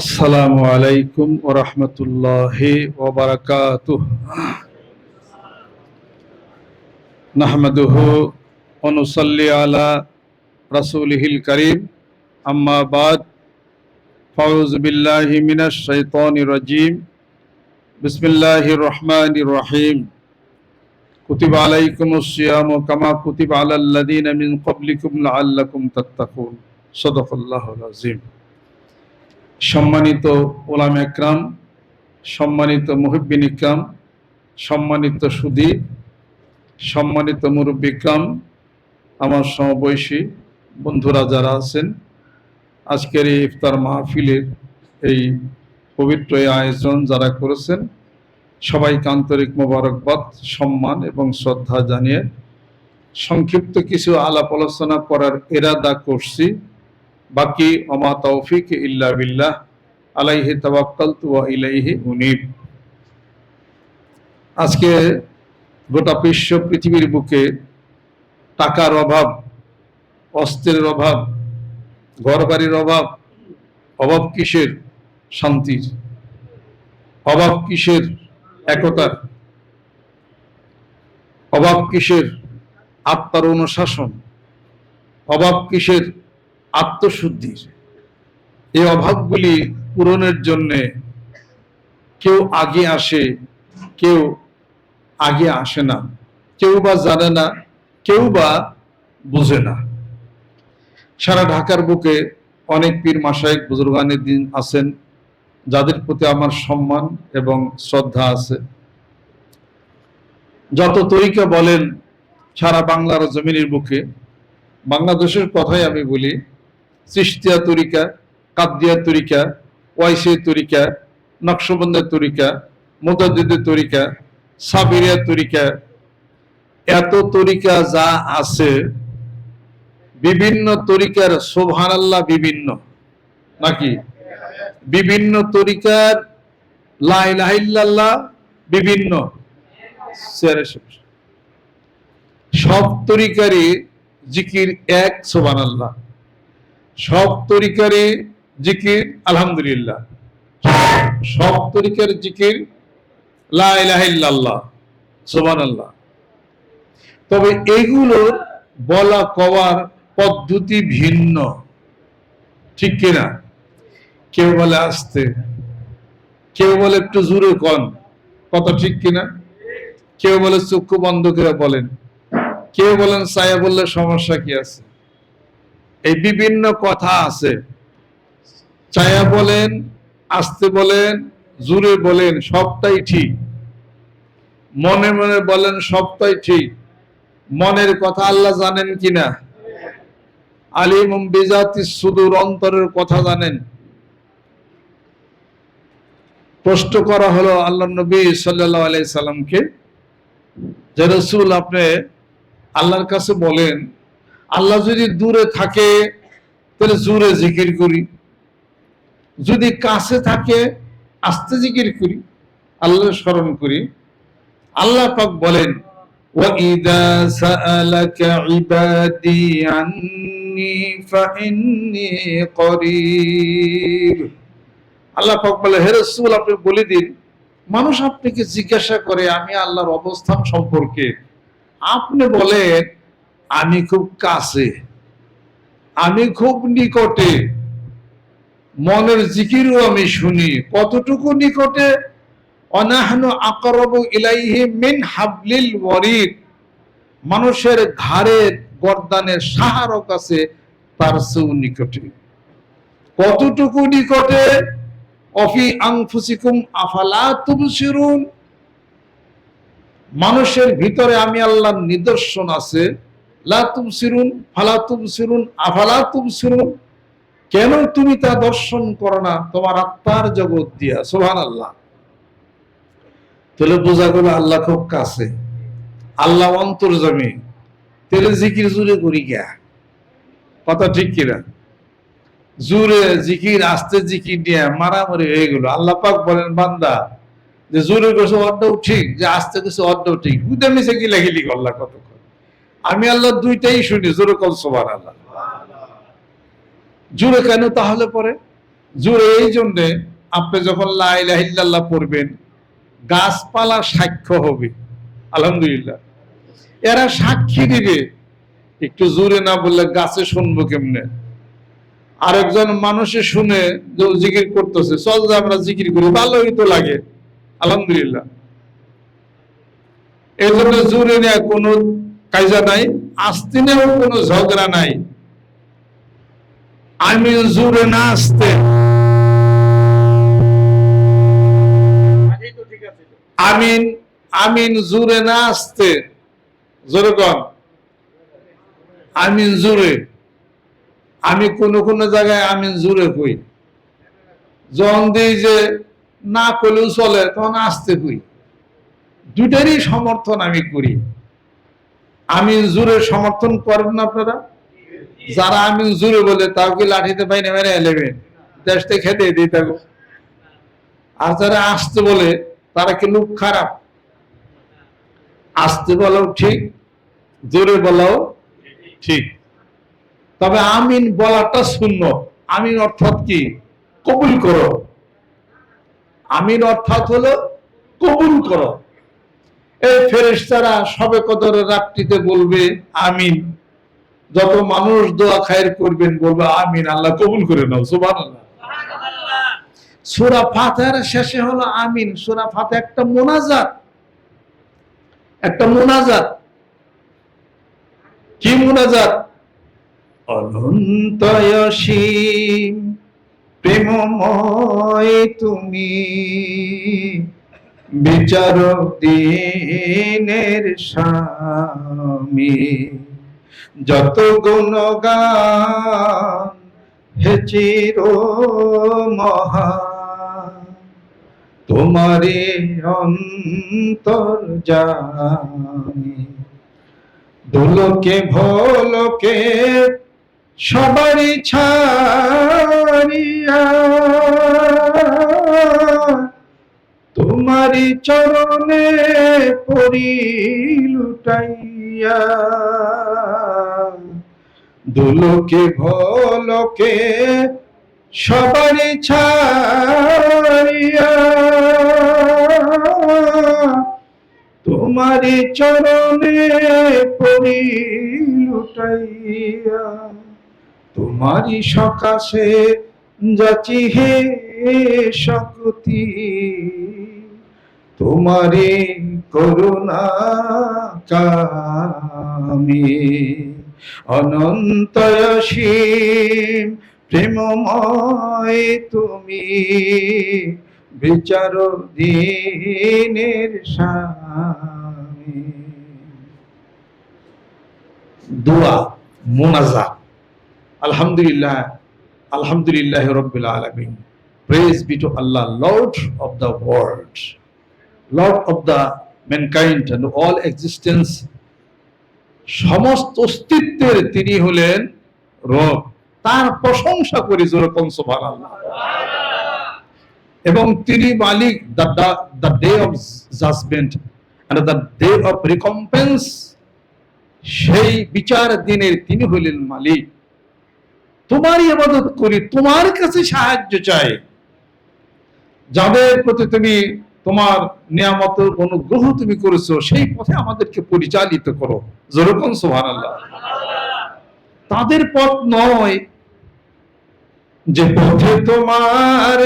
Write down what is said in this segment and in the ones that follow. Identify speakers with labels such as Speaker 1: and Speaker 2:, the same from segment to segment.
Speaker 1: আসসালামু আলাইকুম ও রহমতুল্লাহ ওবরাকাত নাহমদুহ অনুসল্লি আলা রাসুলহিল করিম। আম্মাবাদ ফাউজ বিল্লাহি মিনাশ শৈতানি রাজিম। বিসমিল্লাহি রহমান রহিম। কুতিব আলাইকুম সিয়াম কামা কুতিব আলাল্লাদিন মিন কবলিকুম লাআল্লাকুম তাত্তাকুন। সদকাল্লাহুল আযীম। সম্মানিত ওলাম একরাম, সম্মানিত মুহিব্বিন ইকরাম, সম্মানিত সুদী সম্মানিত মুরব্বিকরাম আমার সমবয়সী বন্ধুরা যারা আছেন, আজকের এই ইফতার মাহফিলের এই পবিত্র আয়োজন যারা করেছেন, সবাইকে আন্তরিক মোবারকবাদ, সম্মান এবং শ্রদ্ধা জানিয়ে সংক্ষিপ্ত কিছু আলাপ আলোচনা করার এরাদা করছি। বাকি অমা তৌফিক ইল্লা বিল্লাহ, আলাইহি তাওয়াক্কালতু ওয়া ইলাইহি উনিব আজকে গোটা বিশ্ব পৃথিবীর বুকে টাকার অভাব, অস্ত্রের অভাব, ঘরবাড়ির অভাব অভাব কিসের? শান্তির। অভাব কিসের? একতার। অভাব কিসের? আত্মার অনুশাসন। অভাব কিসের? আত্মশুদ্ধির। এই অভাবগুলি পূরণের জন্যে কেউ আগে আসে, কেউ আগে আসে না। কেউ বা জানে না, কেউ বা বুঝে না। সারা ঢাকার বুকে অনেক পীর মাসায়ক বুজুর্গানের দিন আছেন, যাদের প্রতি আমার সম্মান এবং শ্রদ্ধা আছে। যত তরিকা বলেন, সারা বাংলার জমিনের বুকে, বাংলাদেশের কথাই আমি বলি চিস্তিয়া তরিকা কাদ্দিয়া তরিকা ওয়াইসি তরিকা নকশবন্দের তরিকা মোতাদ্দিদের তরিকা, সাবিরিয়া তরিকা। এত তরিকা যা আছে, বিভিন্ন তরিকার সোভান আল্লাহ বিভিন্ন। নাকি? বিভিন্ন তরিকার লাইলাহিল্লাহ বিভিন্ন। সব তরিকারই জিকির এক সোবান আল্লাহ সব তরিকারে জিকির, আলহামদুলিল্লাহ। সব তরিকার জিকির লাহ তবে এগুলোর বলা, কওয়ার পদ্ধতি ভিন্ন। ঠিক কিনা? কেউ বলে আসতে, কেউ বলে একটু জোরে কন কত ঠিক কিনা? কেউ বলে চক্ষু বন্ধ করে বলেন, কেউ বলেন সায়া বললে সমস্যা কি আছে? এই বিভিন্ন কথা আছে। চায়া বলেন, আসতে বলেন জুড়ে বলেন, সবটাই ঠিক। মনে মনে বলেন, সবটাই ঠিক। মনের কথা আল্লাহ জানেন কিনা? আলিম বেজাতি সুদূর অন্তরের কথা জানেন। প্রশ্ন করা হলো আল্লাহ নবী সাল্লাহ আলাই সাল্লামকে, যে রসুল আপনি আল্লাহর কাছে বলেন আল্লাহ যদি দূরে থাকে তাহলে জোরে জিকির করি যদি কাছে থাকে আস্তে জিকির করি আল্লাহ স্মরণ করি আল্লাহ পাক বলেন وَإِذَا سَأَلَكَ عِبَادِي عَنِّي فَإِنِّي قَرِيبٌ আল্লাহ পাক বলে হে রাসূল আপনি বলে দিন মানুষ আপনাকে জিজ্ঞাসা করে আমি আল্লাহর অবস্থান সম্পর্কে আপনি বলেন আমি খুব কাছে, আমি খুব নিকটে, মনের জিকিরও আমি শুনি। কতটুকু নিকটে? অনাহনু আকরব ইলাইহি মিন হাবলিল ওয়ারিদ। মানুষের ঘাড়ের গর্দানের সাহারও কাছে তার চেয়েও নিকটে। কতটুকু নিকটে? অফি আংফুসিকুম আফালা তুবসিরুন মানুষের ভিতরে আমি আল্লাহর নিদর্শন আছে। লাতুম সিরুন ফালাতুম সিরুন আফালাতুম সিরুন কেন তুমি তা দর্শন করো না? তোমার আত্মার জগৎ দিয়া সোহান আল্লাহ তাহলে বোঝা গেল আল্লাহ খুব কাছে। আল্লাহ অন্তর জমি তেলে জিকির জুড়ে করি গিয়া কথা ঠিক কিনা? জুড়ে জিকির, আস্তে জিকির নিয়ে মারামারি হয়ে গেল। আল্লাহ পাক বলেন, বান্দা, যে জোরে করছে অর্ধও ঠিক যে আস্তে করছে অর্ধও ঠিক বুঝতে মিশে গিলাগিলি করলা কতক্ষণ? আমি আল্লাহ দুইটাই শুনি, জোরে কল সোবার আল্লাহ জোরে কেন তাহলে পরে? জোরে এই জন্যে আপনি যখন লাইলাহিল্লাহ পড়বেন গাছপালা সাক্ষ্য হবে। আলহামদুলিল্লাহ। এরা সাক্ষী দিবে। একটু জোরে না বললে গাছে শুনব কেমনে? আরেকজন মানুষে শুনে জিকির করতেছে, চল যে আমরা জিকির করি, ভালোই তো লাগে। আলহামদুলিল্লাহ। এই জন্য জোরে নেওয়া কোনো কায়জা নাই আসতে নেওয়া কোনো ঝগড়া নাই। আমি জোরে না আসতে। আমিন আমিন জোরে না আসতে। জোরে কন। আমিন জোরে আমি কোন কোন জায়গায় আমিন জোরে কই। যখন দিই যে না করলেও চলে, তখন আসতে কই। দুটারই সমর্থন আমি করি। আমিন জোরে সমর্থন করেন না আপনারা? যারা আমিন জুরে বলে, তাও কি লাঠিতে পাইনে মেরে এলেবেন? দেশতে খেতে দিই থাকো আর যারা আসতে বলে, তারা কি লোক খারাপ? আসতে বলাও ঠিক, জোরে বলাও ঠিক। তবে আমিন বলাটা শূন্য। আমিন অর্থাৎ কি? কবুল করো। আমিন অর্থাৎ হলো কবুল করো। এই ফেরেশতারা সবে কদরের রাত্রিতে বলবে আমিন। যত মানুষ দোয়া খায়ের করবেন বলবে আমিন আল্লাহ কবুল করে নাও সুবহানাল্লাহ। সূরা ফাতিহার শেষে হলো আমিন সূরা ফাতিহা একটা মোনাজাত। একটা মোনাজাত। কি মোনাজাত? অনন্ত অসীম প্রেমময় তুমি। বিচার দিনের স্বামী, যত গুণগান হে চির মহা তোমারে অন্তর জানি। দোলকে ভোলকে সবারই ছাড়িয়া তোমারি চরণে পরি লুটাইয়া দোলকে, ভোলকে সবারই ছাড়িয়া। তোমারি চরণে পরি লুটাইয়া তোমারি সকাশে যাচি হে শক্তি। তোমারি করুণা কামি অনন্ত অসীম প্রেমময় তুমি বিচার দিনের দোয়া, মোনাজা। আলহামদুলিল্লাহ আলহামদুলিল্লাহ রব্বিল আলামিন। Praise be to Allah lord of the world lord of the mankind and all existence সমস্ত অস্তিত্বের তিনি হলেন রব। তার প্রশংসা করি যেরকম সুবহানাল্লাহ। এবং তিনি মালিক the day of judgement and the day of recompense সেই বিচার দিনের তিনি হলেন মালিক। তোমারই ইবাদত করি, তোমার কাছে সাহায্য চাই। যাদের প্রতি তুমি তোমার নিয়ামতের অনুগ্রহ তুমি করেছ, সেই পথে আমাদেরকে পরিচালিত করো। যেরকম সুবহানাল্লাহ। তাদের পথ নয় যে পথে তোমার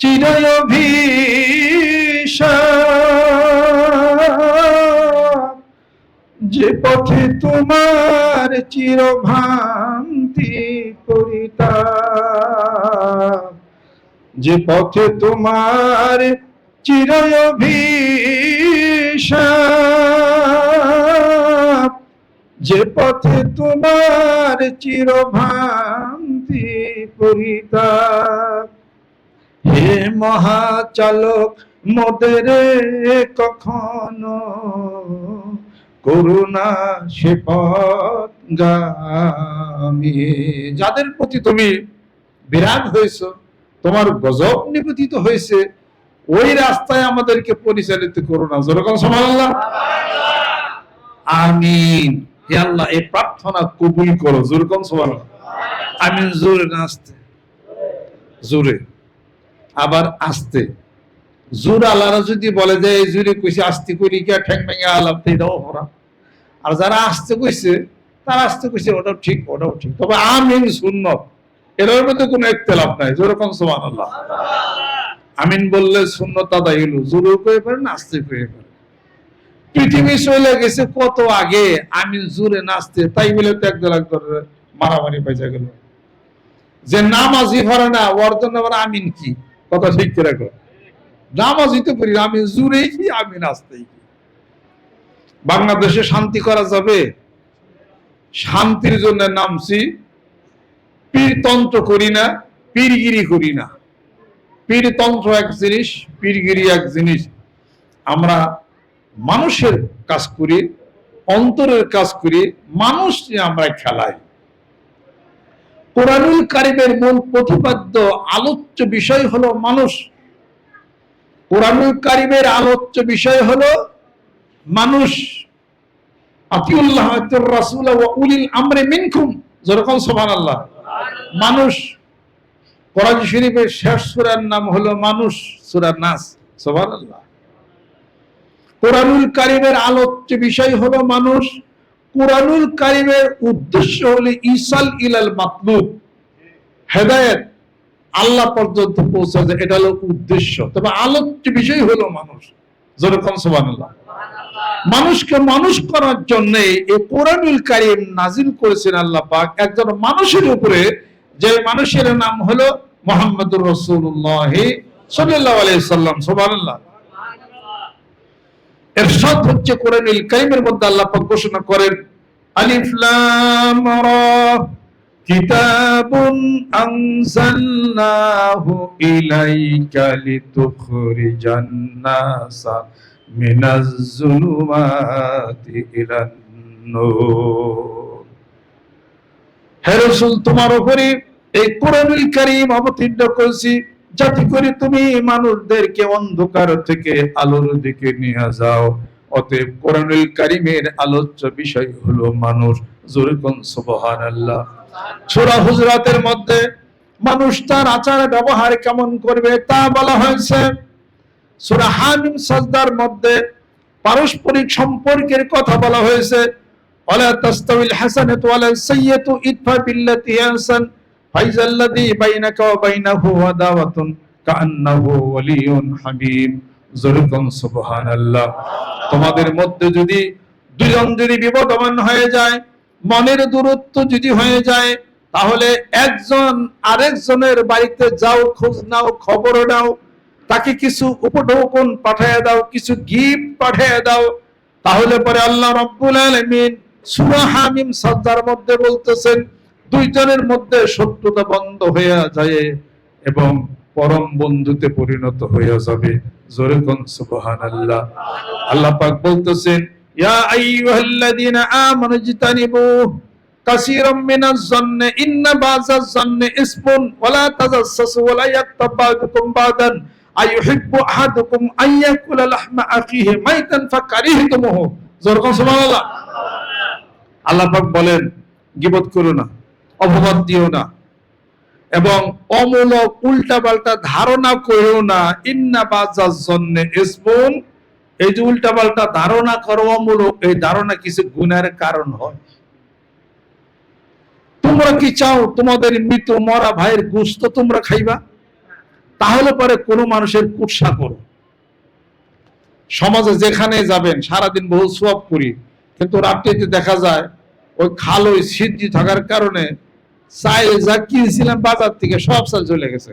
Speaker 1: চিরয় যে পথে তোমার চিরভ্রান্তি পরিতা যে পথে তোমার চিরয় যে পথে তোমার চিরভ্রান্তি পরিতাপ। হে মহাচালক, মোদের কখনো করুণা সে গামী যাদের প্রতি তুমি বিরাট হয়েছ, তোমার গজব নিবেদিত হয়েছে ওই রাস্তায় আমাদেরকে পরিচালিত করো না। যেরকম সমাল্লাহ আমিন। হে আল্লাহ, এই প্রার্থনা কবুল করো। যেরকম আমিন, জোরে না আসতে। জোরে। আবার আস্তে। জোর আলারা যদি বলে যে, এই জোরে কইছে, আস্তে করি কে, ঠ্যাং আলাপ এটাও আর যারা আস্তে কইছে, তারা আসতে কইছে, ওটাও ঠিক ওটাও ঠিক। তবে আমিন শূন্য এর মধ্যে কোনো একতেলাপ নাই। যেরকম সোমান আল্লাহ আমিন বললে শূন্যত আদায় হলো জোরে কয়ে পারেন আস্তে কয়ে পারেন পৃথিবী চলে গেছে কত আগে আমি জোরে নাচতে তাই বলে তো একদল একদল মারামারি পাইজা গেল। যে নামাজি পারে না, ওর জন্য আবার আমিন কি? কথা ঠিক করে রাখো। নামাজি তো করি আমি জুড়েই কি আমি নাচতেই কি? বাংলাদেশে শান্তি করা যাবে? শান্তির জন্য নামছি, পীরতন্ত্র করি না, পীরগিরি করি না। পীরতন্ত্র এক জিনিস পীরগিরি এক জিনিস। আমরা মানুষের কাজ করি, অন্তরের কাজ করি, মানুষ নিয়ে আমরা খেলাই। কোরআনুল কারিমের মূল প্রতিপাদ্য আলোচ্য বিষয় হলো মানুষ। কোরআনুল কারিমের আলোচ্য বিষয় হলো মানুষ। আতিউল্লাহ রাসূল ওয়া উলিল আমরে মিনকুম। যেরকম আল্লাহ মানুষ কোরআন শরীফের শেষ সূরার নাম হলো মানুষ সূরা নাস। সুবহানাল্লাহ। কোরআনুল কারিমের আলোচ্য বিষয় হলো মানুষ। কোরআনুল কারিমের উদ্দেশ্য হলো ইসাল ইলাল মাতলুব। হেদায়েত। আল্লাহ পর্যন্ত পৌঁছা যায় এটা হলো উদ্দেশ্য। তবে আলোচ্য বিষয় হলো মানুষ। যেরকম সুবহানাল্লাহ? মানুষকে মানুষ করার জন্য এই কোরআনুল কারিম নাজিল করেছেন আল্লাহ পাক। একজন মানুষের উপরে যে মানুষের নাম হলো মোহাম্মদুর রসুল্লাহ সাল্লাম, সুবহানাল্লাহ। এরশাদ হচ্ছে কোরআনুল কারিমের মধ্যে আল্লাহ পাক ঘোষণা করেন, আলিফ লাম রা, কিতাবুন আনজালনাহু ইলাইকা লিতুখরিজান নাসা মিনাজ যুলুমাতি ইলান নূর হে রাসূল, তোমার উপরে এই কোরআনুল কারীম অবতীর্ণ করেছি। যাতে করে তুমি মানুষদেরকে অন্ধকার থেকে আলোর দিকে নিয়ে যাও। অতএব কোরআনুল কারিমের আলোচ্য বিষয় হলো মানুষ। জোরে কোন সুবহানাল্লাহ। সূরা হুজরাতের মধ্যে মানুষ তার আচার ব্যবহার কেমন করবে তা বলা হয়েছে। সূরা মধ্যে পারস্পরিক সম্পর্কের কথা বলা হয়েছে। তাস্তাউল হাসানাতু ওয়ালা সাইয়্যাতু ইদফা বিল্লাতি আহসান ফাইজাল্লাযী বাইনাকা ওয়া বাইনাহু আদাওয়াতুন কাআন্নাহু ওয়ালিয়ুন হামীম জোরকম সুবহানাল্লাহ তোমাদের মধ্যে যদি দুজন যদি বিপদমান হয়ে যায়, মনের দূরত্ব যদি হয়ে যায়, তাহলে একজন আরেকজনের বাড়িতে যাও, খোঁজ নাও, খবর নাও, তাকে কিছু উপঢৌকন পাঠিয়ে দাও, কিছু গিফট পাঠিয়ে দাও, তাহলে পরে আল্লাহ রব্বুল আলামিন সূরা হামিম সাজদার মধ্যে বলতেছেন, দুইজনের মধ্যে শত্রুতা বন্ধ হয়ে যায় এবং পরম বন্ধুতে পরিণত হয়ে যাবে। জোরে কোন সুবহানাল্লাহ। আল্লাহ আল্লাহ পাক বলতেছেন, ইয়া আইয়ুহাল্লাযীনা আমানু জিতানিবু কাসীরাম মিনাজ জান্নি, ইন্না বাযাজ জান্নি ইসমুন ওয়ালা তাজাসসু ওয়ালা ইয়াক্তাবাকুম বাদান, আইয়ুহিব্বু আহাদুকুম আইয়াকুলা লাহমা আখিহি মাইতান ফাকারিহতুমুহু। জোরে কোন সুবহানাল্লাহ। আল্লাহ পাক বলেন, গীবত করো না, অপবাদ দিও না এবং অমূলক উল্টা পাল্টা ধারণা করো না। ইন্না বাজার জন্য ইসমুন। এই যে উল্টা পাল্টা ধারণা করো, অমূলক, এই ধারণা কিছু গুণের কারণ হয়। তোমরা কি চাও তোমাদের মৃত মরা ভাইয়ের গুস্ত তোমরা খাইবা? তাহলে পরে কোন মানুষের কুৎসা করো। সমাজে যেখানে যাবেন, সারাদিন বহু সোয়াব করি। কিন্তু রাত্রিতে দেখা যায়, ওই খাল, ওই সিদ্ধি থাকার কারণে চাই যা কিনেছিলাম বাজার থেকে সব চাল চলে গেছে।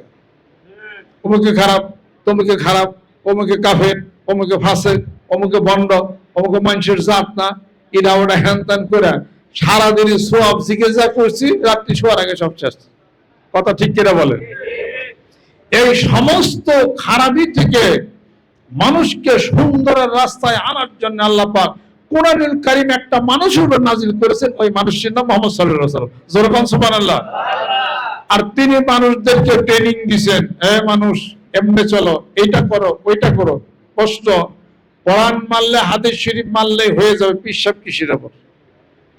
Speaker 1: অমুকে খারাপ, তমুকে খারাপ, অমুকে কাফের, অমুকে ফাঁসে অমুকে বন্ড, অমুকে মানুষের জাত না এটা ওটা হ্যান ত্যান করে সারাদিনই সব চিকিৎসা করছি, রাত্রি শোয়ার আগে সব শেষ। কথা ঠিক কিনা বলে? এই সমস্ত খারাপি থেকে মানুষকে সুন্দরের রাস্তায় আনার জন্য আল্লাহ পাক কোরআনুল কারিম একটা মানুষের উপর নাজিল করেছেন ওই মানুষের নাম মোহাম্মদ সাল্লাল্লাহু আলাইহি ওয়াসাল্লাম। যেরকম সুবহানাল্লাহ। আর তিনি মানুষদেরকে ট্রেনিং দিবেন এ মানুষ, এমনে চলো, এইটা করো, ওইটা করো। কষ্ট, কোরআন মারলে, হাদিস শরীফ মারলে হয়ে যাবে পিসাব কিসের উপর?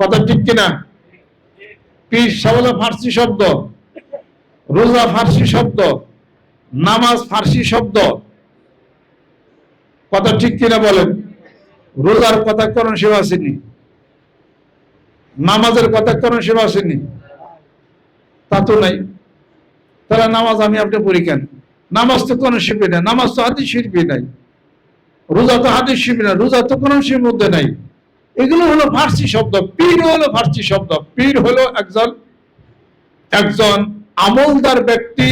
Speaker 1: কথা ঠিক কিনা? পিস সাবলা ফার্সি শব্দ, রোজা ফার্সি শব্দ, নামাজ ফার্সি শব্দ। কথা ঠিক কিনা বলেন? রোজার কথা করণ সেবা আসেনি। নামাজের কথা করণ সেবা আসেনি। তা তো নাই। তাহলে নামাজ আমি আপনি পড়ি কেন? নামাজ তো কোনো শিল্পী নাই, নামাজ তো হাদিস শিল্পী নাই। রোজা তো হাদিস শিল্পী নাই, রোজা তো কোনো শিল্পের মধ্যে নাই। এগুলো হলো ফার্সি শব্দ, পীর হলো ফার্সি শব্দ। পীর হলো একজন একজন আমলদার ব্যক্তি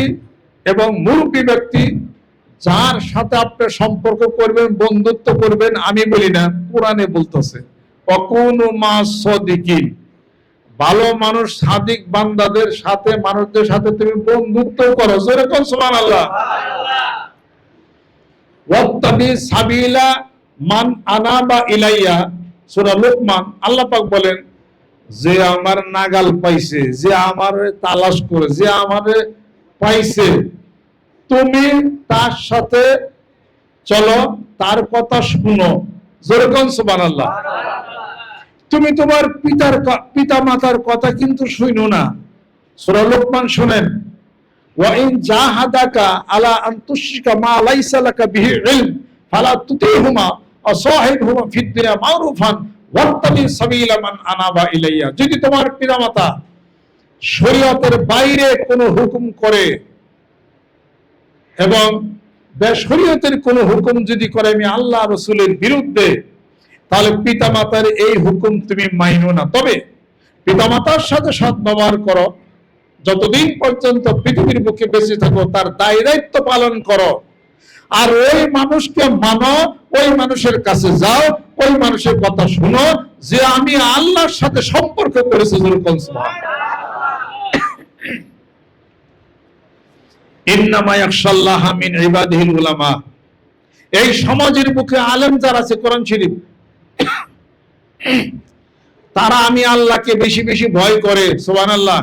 Speaker 1: এবং মুরব্বী ব্যক্তি যার সাথে আপনি সম্পর্ক করবেন, বন্ধুত্ব করবেন, আমি বলি না, কোরআনে বলতেছে অকুনু মা সদিকিন। ভালো মানুষ, সাদিক বান্দাদের সাথে, মানুষদের সাথে তুমি বন্ধুত্ব করো। যেরকম সুমান আল্লাহ ওয়াত্তাবি সাবিলা মান আনাবা ইলাইয়া। সূরা লোকমান, আল্লাহ পাক বলেন, যে আমার নাগাল পাইছে, যে আমার তালাশ করে, যে আমারে পাইছে তুমি তার সাথে চলো, তার কথা শুনো। যেরকম সুবান আল্লাহ তুমি তোমার পিতার পিতা মাতার কথা কিন্তু শুনো না। সূরা লোকমান শুনেন, ওয়াইন জাহাদাকা আলা আন তুশরিকা মা লাইসা লাকা বিহি ইলম, ফালা তুতিহুমা ওয়া সাহিবহুমা ফিদ দুনিয়া মারুফান ওয়াত্তাবি সাবিলা মান আনাবা ইলাইয়া। যদি তোমার পিতামাতা শরীয়তের বাইরে কোনো হুকুম করে এবং বেশরীয়তের কোনো হুকুম যদি করে, আমি আল্লাহ রসুলের বিরুদ্ধে, তাহলে পিতামাতার এই হুকুম তুমি মাইনো না। তবে পিতামাতার সাথে সৎ ব্যবহার করো। যতদিন পর্যন্ত পৃথিবীর বুকে বেঁচে থাকো, তার দায় দায়িত্ব পালন করো। আর ওই মানুষকে মানো, ওই মানুষের কাছে যাও, ওই মানুষের কথা শুনো যে আমি আল্লাহর সাথে সম্পর্ক করেছি যেরকম ইন্নামা ইয়াখশাল্লাহ মিন ইবাদিহিল এই সমাজের মুখে আলেম যারা আছে, কোরআন শরীফ। তারা আমি আল্লাহকে বেশি বেশি ভয় করে, সুবহানাল্লাহ।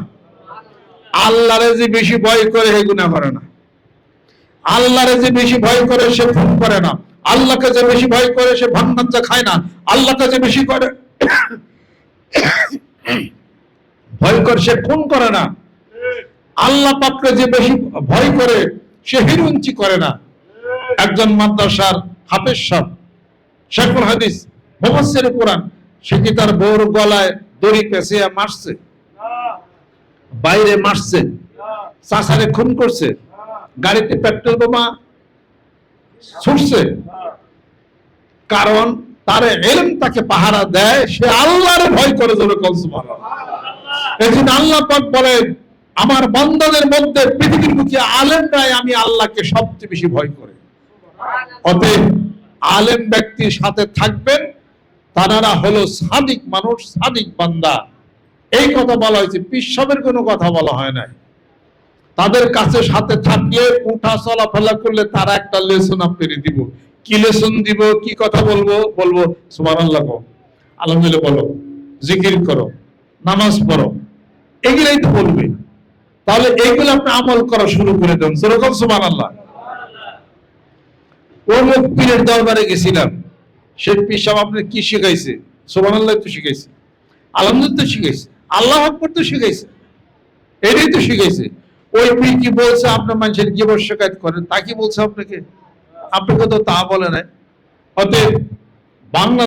Speaker 1: আল্লাহরে যে বেশি ভয় করে করে না আল্লাহরে যে বেশি ভয় করে, সে খুন করে না। আল্লাহকে যে বেশি ভয় করে, সে ভাঙনাঞ্জা খায় না। আল্লাহকে যে বেশি করে, ভয় করে, সে খুন করে না। আল্লাহ পাককে যে বেশি ভয় করে, সে হিরুঞ্চি করে না। একজন মাদ্রাসার হাফেজ সাহ শেখুল হাদিস, মুফাসসির কোরআন, সে কি তার বউর গলায় দড়ি পেঁচিয়ে মারছে? বাইরে মারছে? চাষারে খুন করছে? গাড়িতে পেট্রোল বোমা ছুটছে? কারণ তার এলম তাকে পাহারা দেয়, সে আল্লাহর ভয় করে ধরে কলসুমান এই জন্য আল্লাহ পাক বলেন আমার বন্ধনের মধ্যে পৃথিবীর মুখে আলেমরাই আমি আল্লাহকে সবচেয়ে বেশি ভয় করে। অতএব আলেম ব্যক্তির সাথে থাকবেন তারা হলো সাদিক মানুষ, সাদিক বান্দা। এই কথা বলা হয়েছে পিসবের কোনো কথা বলা হয় নাই। তাদের কাছে সাথে থাকলে উঠা চলাফেরা করলে তারা একটা লেসন আপনাকে দিব। কি লেসন দিব, কি কথা বলব? বলব সুমান আল্লাহ আলহামদুলিল্লাহ বলো, জিকির করো, নামাজ পড়ো, এগুলাই তো বলবে। তাহলে এইগুলো আপনি আমল করা শুরু করে দেন। সেরকম সুমান আল্লাহ অমুক পীরের দরবারে গেছিলাম। সে পীর সাহেব আপনি কি শিখাইছে? সুমান আল্লাহ তো শিখাইছে। তো শিখাইছে। আল্লাহ আকবর তো শিখাইছে। এটাই তো শিখাইছে। ওই পীর কি বলছে আপনার মানুষের কি শিকায়ত করেন? তা কি বলছে আপনাকে? আপনাকে তো তা বলে নাই। অতএব বাংলা